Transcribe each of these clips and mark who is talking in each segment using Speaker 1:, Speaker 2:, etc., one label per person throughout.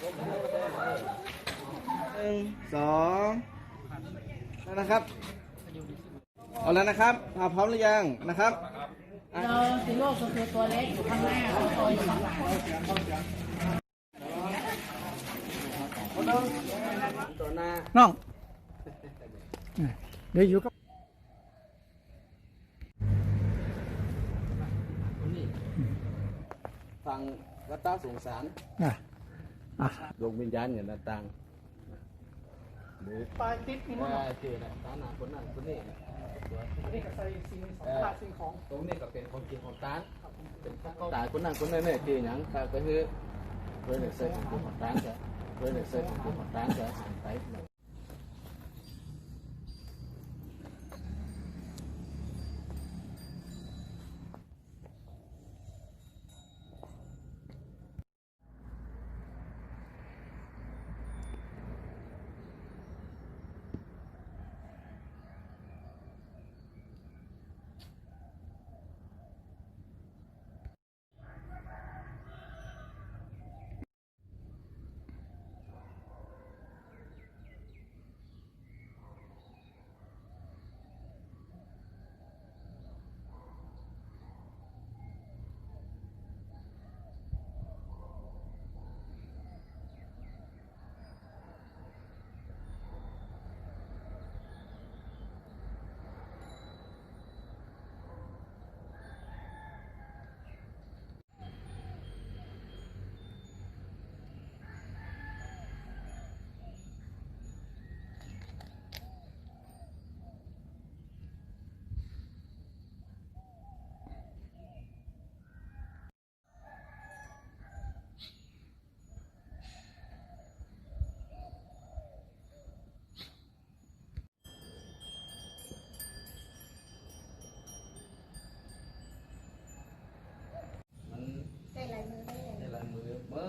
Speaker 1: หนึ่งสองแล้วนะครับ เอาแล้วนะครับอ่าพร้อมหรือยังนะครับอะ
Speaker 2: เราสีโลกก็คือตัวเล็กอยู่ข้างหน้าตัวโตอยู่ข้างหลัง
Speaker 1: ตัวหน้า
Speaker 3: น้องเดี๋ยวอยู่กับ
Speaker 1: ฟังวัตตาสงสาร
Speaker 3: อะอะ
Speaker 1: ดวงวิญญาณอย่างต่างหรือ
Speaker 3: ปลายติดนี่
Speaker 1: ว่าเจอนะตาหนาคนนั้นคนนี้นะตัว
Speaker 3: นี่ก็ใส่สิ่งของตาสิ่งของ
Speaker 1: ตรงนี้ก็เป็นคนจริงของตานเป็นของตายคนนั้นคนนั้นเนี่ยคืออย่างก็ก็คือเพื่อนเสกของของตานใช่เพื่อนเสกของของตานใช่ไป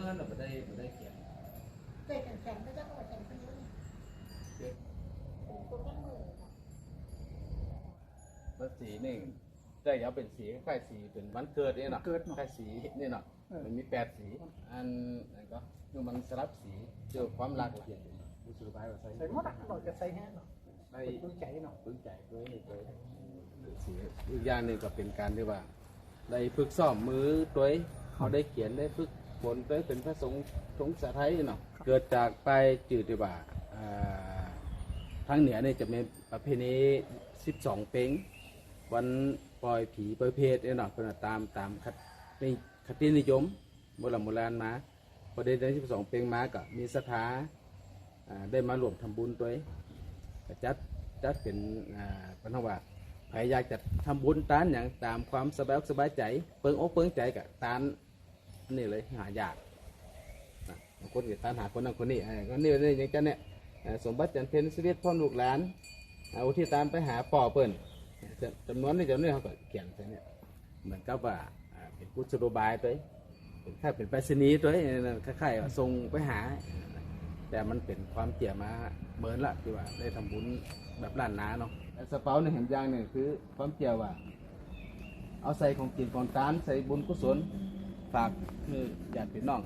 Speaker 4: เมื่
Speaker 1: อเราไม่ได้ไม่ได้เขียน
Speaker 4: เคยแข่งๆก็จะเอาแข่งคนนี้เนี่ยผมก็แค่มือค่ะ
Speaker 1: มันสีนี่แต่อย่าเป็นสีคล้ายๆสีเป็นวันเกิดนี่เนาะคล้ายสีนี่เนาะมันมีแปดสี อันอันก็คือมันสลับสีเจอความรักเปลี่ยนรู้สึกไปว่าใส่
Speaker 3: ใส่หมดอะเราจะใส่แห้งเนาะ
Speaker 1: ได้
Speaker 3: ต้นใจเนาะ
Speaker 1: ปึ้งใจด้วยด้วยสีอีกอย่างหนึ่งก็เป็นการที่ว่า ได้ฝึกซ้อมมือตัวเขาได้เขียนได้ฝึก ฝนตัวเป็นพระสงฆ์สงฆ์สาไทยเนาะเกิดจากไปจืดที่ว่าอ่าทางเหนือเนี่ยจะมีประเพณี12 เป้งวันปล่อยผีปล่อยเพศเนี่ยเนาะเป็นว่าตามตามคัดนี่คตินิยมโบราณโบราณมาพอได้ได้ที่สองเพลงมาก็มีศรัทธาอ่าได้มารวมทำบุญตัวเองก็จัดจัดเป็นอ่าเป็นว่าใครอยากจะทำบุญตานอย่างตามความสบายอกสบายใจ เปิงอกเปิงใจกับตาน นี่เลยหายากนะบางคนก็ตานหาคนนั้นคนนี้อ่ก็นี่นี่อย่างกันเนี่ยสมบัติจันเพนสเวตพ่อลูกหลานเอาอุที่ตานไปหาป่อเปิ้นจำนวนในจำนวนเขาก็เขียนใช่เนี่ยเหมือนกับว่าเป็นกุศโลบายตัวเองเป็นค่เป็นไปรษณีย์ตัวเองนั่นคล้ายๆส่งไปหา แต่มันเป็นความเกี่ยมาเบิร์นละที่ว่าได้ทำบุญแบบล้านนาเนาะสเปาในยเห็นอย่างหนึ่งคือความเกี่ยวว่า เอาใส่ของกินของทานใส่บุญกุศล ฝากคือญาติพี่น้อง